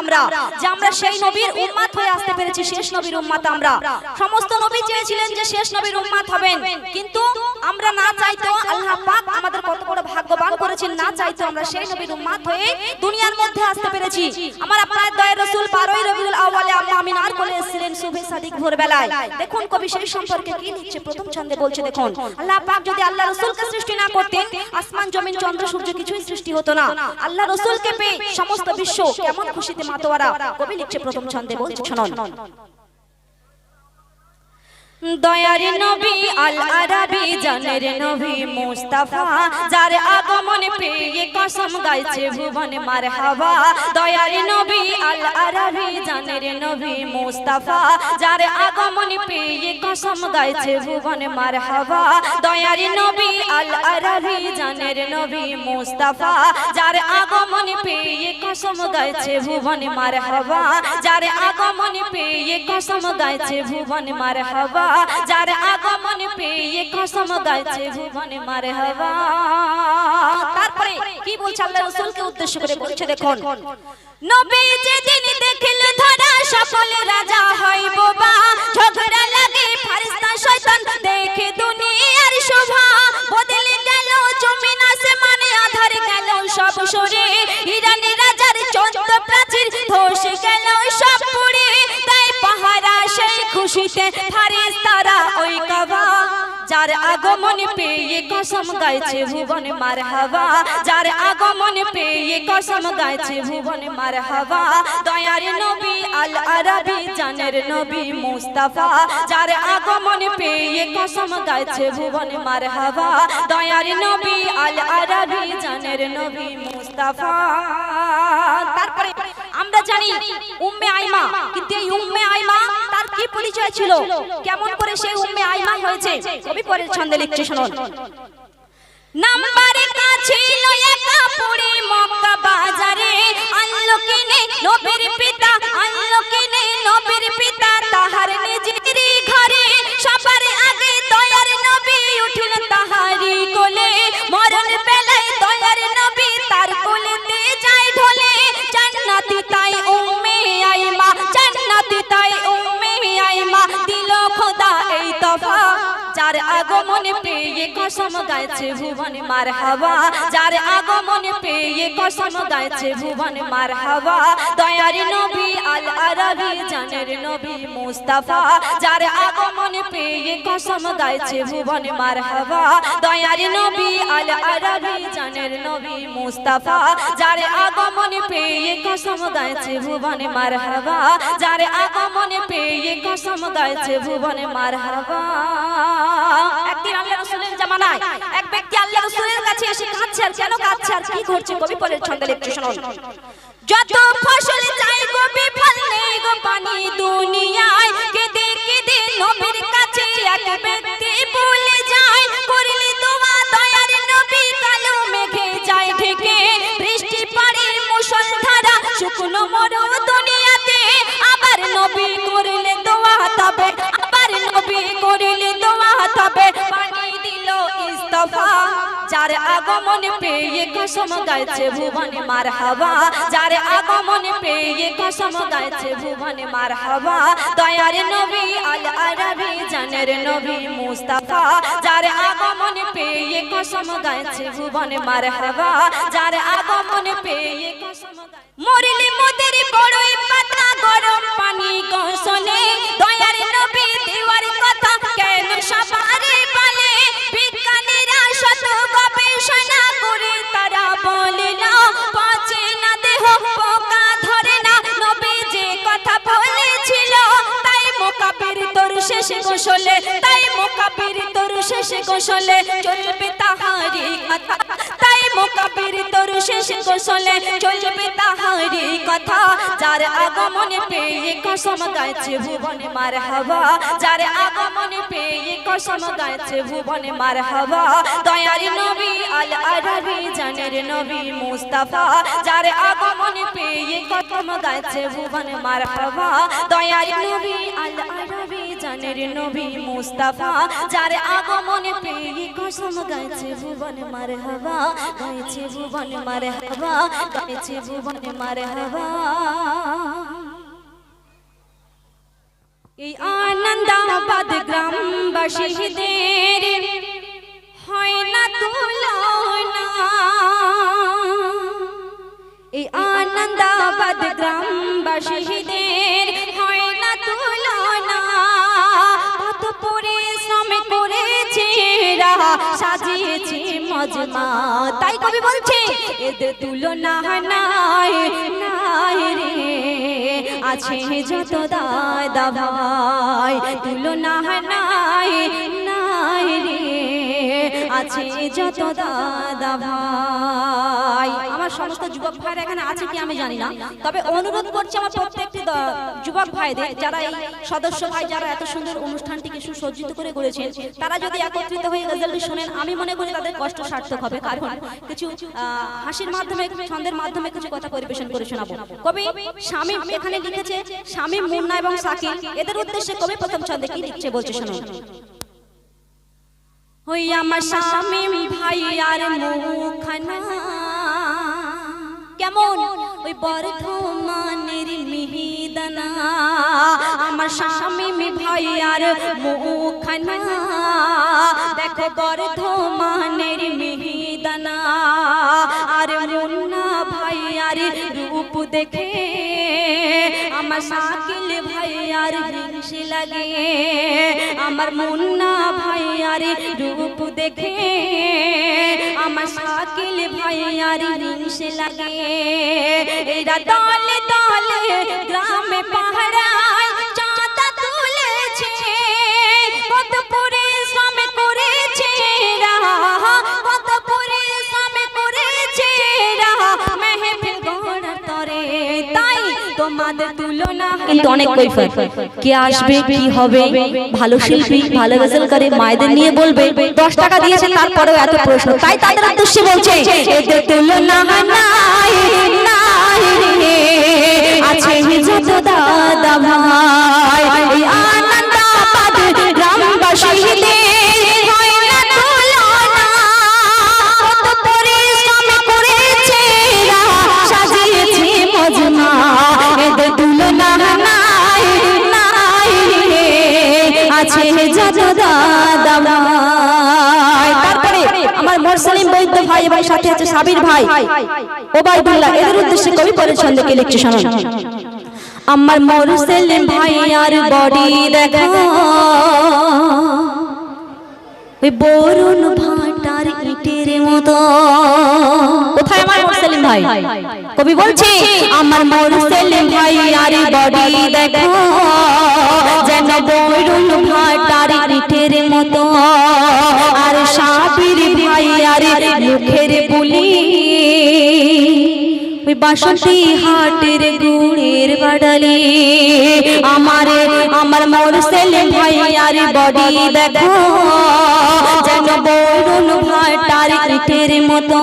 আমরা, যে আমরা সেই নবীর উম্মাত হয়ে আসতে পেরেছি, শেষ নবীর উম্মাত আমরা। সমস্ত নবী চেয়েছিলেন যে শেষ নবীর উম্মাত হবেন, কিন্তু আমরা না চাইতেও আল্লাহ পাক আমাদের কত বড় ভাগ্যবান করেছেন, না চাইতেও আমরা সেই নবীর উম্মাত হয়ে দুনিয়ার মধ্যে আসতে পেরেছি। আমার আপনার দয়ের রসুল বারোই রবিউল আউয়ালে আম্মা আমিনার কোলে এসেছিলেন শুভে সাদিক ভোরবেলায়। দেখুন, কবি সেই সম্পর্কে কি লিখছে, প্রথম ছন্দে বলছে, দেখুন, আল্লাহ পাক যদি আল্লাহ রসুলকে সৃষ্টি না করতেন, আসমান, জমিন, চন্দ্র, সূর্য কিছুই সৃষ্টি হতো না। আল্লাহ রসুলকে পেয়ে সমস্ত বিশ্ব কেমন খুশিতে মাতোয়ারা। কবি লিখছে প্রথম ছন্দে বলছে, শুনুন। দয়ার নবী আল আরাবি জানের নবী মুস্তাফা যার আগমন পেয়ে কসম গাইছে ভুবন মারহাবা। দয়ার নবী আল আরাবি জানের নবী মুস্তাফা যার আগমন পেয়ে কসম গাইছে ভুবন মারহাবা। দয়ার নবী আল আরাবি জানের নবী মুস্তাফা যার আগমন পেয়ে কসম গাইছে ভুবন মারহাবা। যার আগমন পেয়ে কসম গাইছে ভুবন মারহাবা। যার আগমন পেয়ে কসম গাইছে ভুবনে মারে মারহাবা। তারপরে কি বলছে আল্লাহ রাসূলকে উদ্দেশ্য করে বলছে দেখুন, নবী যেদিন দেখিল ধরা সকল রাজা আগমন পেয়ে কসম গাইছে ভুবন মারহাবা। যার আগমন পেয়ে কসম গাইছে ভুবন মারহাবা। দয়ার নবী আল আরবি, জানের নবী মুস্তাফা। যার আগমন পেয়ে কসম গাইছে ভুবন মারহাবা। দয়ার নবী আল আরবি, জানের নবী মুস্তাফা। তারপরে আমরা জানি উম্মে আইমা, কিন্তু এই উম্মে আইমা তার কি পরিচয় ছিল? কেমন করে সেই উম্মে আইমা হয়েছে? কবি পরের ছন্দে লিখছে শুনুন নাম্বারে কাছিল একা পুরি মক্কা বাজারে। আনলো নবীর পিতা, আনলো নবীর পিতা, তাহার নিজেরই ঘরে। সবার আগে দয়ার নবী উঠিল তাহারি কোলে। মরণ বেলায় দয়ার নবী তার কোলেতে যায় ঢলে। জান্নাতি তাই উম্মে আইমা, জান্নাতি তাই উম্মে যার আগমন পেয়ে কসম গাইছে ভুবন মার হাওয়া যার আগমন পেয়ে কসম গাইছে ভুবন মার হাওয়া দয়ার নবী আল আরবি, জানের নবী মুস্তাফা। যার আগমন পেয়ে কসম গাইছে ভুবন মার হাওয়া দয়ার নবী আল আরবি, জানের নবী মুস্তাফা। যার আগমন পেয়ে কসম গাইছে ভুবন মার হাওয়া যার আগমন পেয়ে কসম গাইছে ভুবন মার হাওয়া একদিন আল্লাহ রাসূলের জামানায় এক ব্যক্তি আল্লাহ রাসূলের কাছে এসে কাঁদছে, আর কেন কাঁদছে, আর কি ঘটছে? কবি পরের ছন্দে লিখছে শুনুন। যত ফসল চাই গো বিফল গো পানি দুনিয়ায়। কেঁদে কেঁদে নবীর কাছে এক ব্যক্তি ভুলে যায়। করলি দোয়া, দয়ার নবী কালো মেঘে যায় ঢেকে। বৃষ্টি পাড়ির মুষলধারা শুকনো মরু যার আগমন পেয়ে কসম গাইছে ভুবন মার হাওয়া, যার আগমন পেয়ে কসম গাইছে ভুবন মার হাওয়া। দয়ার নবী আল আরবি, জানের নবী মুস্তাফা, যার আগমন পেয়ে কসম গাইছে ভুবন মার হাওয়া। যার আগমন পেয়ে কসম মরিলে মোদের বড়ই পাতা গরম পানি গোসলে দয়ার নবী শেষে কৌশলে তাই মোকাবির তোর শেষে কৌশলে চলবে তাহারি কথা মোকাবির তোর শেষে গোসলে চলবে তাহারি কথা। যার আগমন পেয়ে কসম গাইছে ভুবনে মার হাওয়া। যার আগমন পেয়ে কসম গাইছে ভুবনে মার হাওয়া। দয়ার নবী আল আরবি জানের নবী মুস্তাফা। যার আগমন পেয়ে কসম গাইছে ভুবনে মার হাওয়া। দয়ার নবী আল আরবি জানের নবী মুস্তাফা। যার আগমন পেয়ে কসম গাইছে ভুবনে মার হাওয়া। গাইছে ভুবন মারে হাবা গাইছে ভুবন মারে হাবা এই আনন্দাবাদ গ্রামবাসীদের হয় না তুলন সাজিয়েছে মজমা। তাই কবি বলছে, এদের তুলনা নাই নাই রে। আছে যত দাদা ভাই তুলনা নাই আছে যত দাদা ভাই। আমার সমস্ত যুবক ভাইরা এখানে আছে কি আমি জানি না। তবে অনুরোধ করছি আমার প্রত্যেকটি যুবক ভাইদের যারা এই সদস্য ভাই যারা এত সুন্দর অনুষ্ঠানটিকে সুসজ্জিত করে করেছেন তারা যদি একত্রিত হয়ে গজলটি শোনেন আমি মনে করি তাদের কষ্ট সার্থক হবে। কারণ কিছু হাসির মাধ্যমে ছন্দের মাধ্যমে কিছু কথা পরিবেশন করে শোনাবো। কবি স্বামী এখানে লিখেছে স্বামী মুন্না এবং সাকিব এদের উদ্দেশ্যে কবি প্রথম ছন্দে কি লিখছে বলছে শুনুন। ওই আমার স্বামী ভাই আর মুখানা কেমন? ওই বর্ধমানের মিহিদানা। আমার স্বামী ভাই আর মুখানা দেখো বর্ধমানের মিহিদানা। আর মুন্না ভাই আর রূপ দেখে আমার শাকিল ভাই আর হিংসে লাগে। আমার মুন্না ভাই আর রূপ দেখে। আমার শাকিল ভাই আর হিংসে লাগে। এরা দলে দলে, গ্রামে পাহাড়ায় চাঁদা তুলেছে। কত কিন্তু অনেক কৈফত কে আসবে, কি হবে? ভালো শিল্পী, ভালো গজল করে মায়েদের নিয়ে বলবে, দশ টাকা দিয়েছে, তারপরেও এত প্রশ্ন। তাই তাদের উদ্দেশ্যে বলছে আছে দাদা ভাই ভাই, সাথে আছে সাবির ভাই ওবাইদুল্লাহ এদের উদ্দেশ্যে কবি পরে ছন্দকে লিখছে শুনুন আমার মোরসালিম ভাই আর বডি দেখা। ওই বরুণ ভাটার ইটের মতো। কোথায় আমার মোরসালিম ভাই? কবি বলছে, আমার মোরসালিম ভাই আর বডি দেখো। যেন বরুণ ভাটার ইটের মতো। মুখের বুলি। ওই বাসন্তী হাটের গুড়ের বাড়ালি। আমার আমার মোর সেলে ভাই আর বডি দেখো। যেন বরুণ ভাটার ইটের মতো।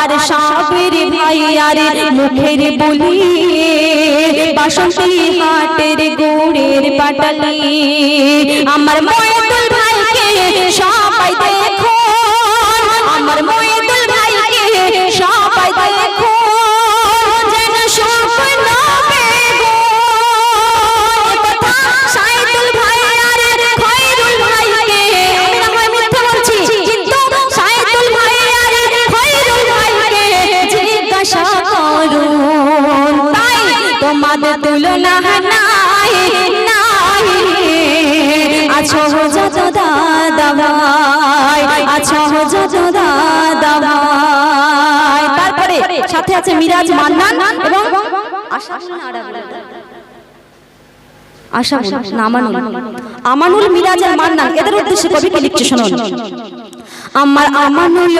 আর সাপের ভাই আর মুখের বলি। বাসন্তী হাটের গুড়ের বাটালি আমার ময়দুল ভাইকে সবাই আছো যত দাদা আছো যত তারপরে সাথে আছে মিরাজ মান্নান এবং আশা না আমানুল। মান্নান, এদের উদ্দেশ্যে লিখছে আমার আমানুল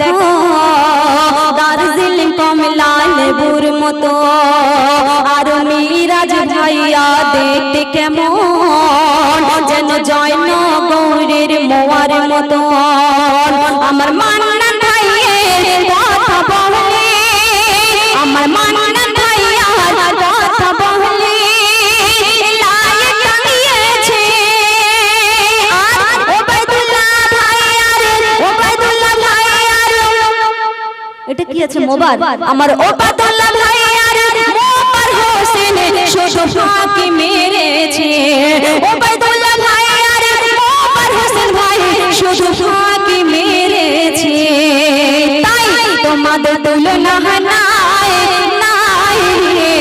দেখো, দার্জিলিং কমলা লেবুর মতো। দেখতে কেমন? যেন জয়ন গৌরের মোয়ার মতো আমার মান্নান ভাইয়ের কথা বলে। আমার মান্নান ভাইয়ার কথা বলে। এটা কি আছে মোবাইল? আমার ওবাইদুল্লাহ ভাইয়ার মোবার হোসেন শুধু ফাঁকি মেরেছে। ওবায়দুল্লাহ ভাই আর ওমর হোসেন ভাই শুধু ফাঁকি মেরেছে। তাই তোমাদের তুলনা নাই নাই রে।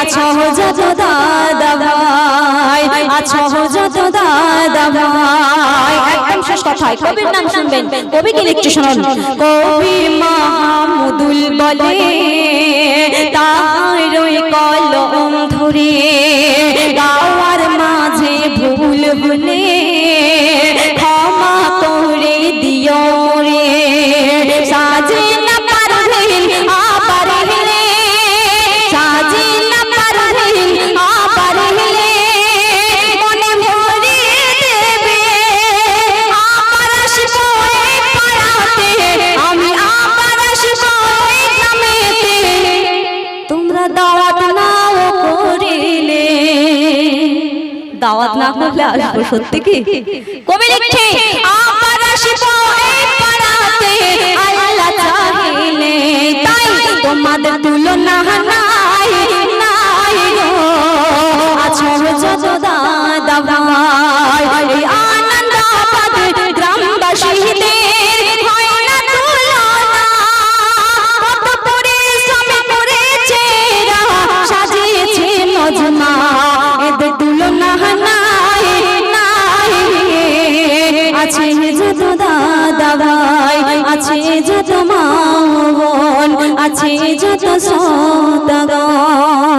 আছো যত দাদা ভাই আছো যত দাদা ভাই। একদম শেষ কথায় কবির নাম শুনবেন। কবি কি লিখছে শুনুন। কবি মাহমুদুল বলে ওই কলম ধরে করলে আসব সত্যি কি? কবি লিখছে আসব এই পাড়াতে আল্লাহ চাহিলে। তাই তোমাদের তুলনা যত দাদা ভাই আছে যত মা বোন আছে যত সতগণ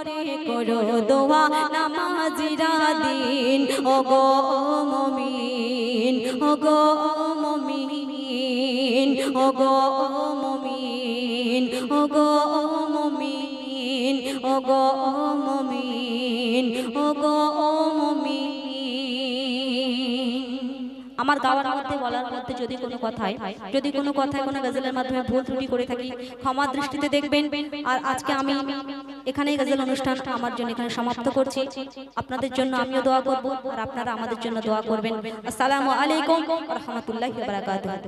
করে করো দোয়া নামাজিরা দিন ও গো মমিন ও গো মমিন ও গো মমিন ও গো মমিন ও গো মমিন ও গো মমিন। আমার গাওয়ার মধ্যে, বলার মধ্যে যদি কোনো কথায় যদি কোনো কথায় কোনো গজলের মাধ্যমে ভুল ত্রুটি করে থাকি, ক্ষমা দৃষ্টিতে দেখবেন। আর আজকে আমি এখানেই গজল অনুষ্ঠান আমার জন্য এখানে সমাপ্ত করছি। আপনাদের জন্য আমিও দোয়া করব আর আপনারা আমাদের জন্য দোয়া করবেন। আসসালামু আলাইকুম রহমতুল্লাহ বারাকাতুহু।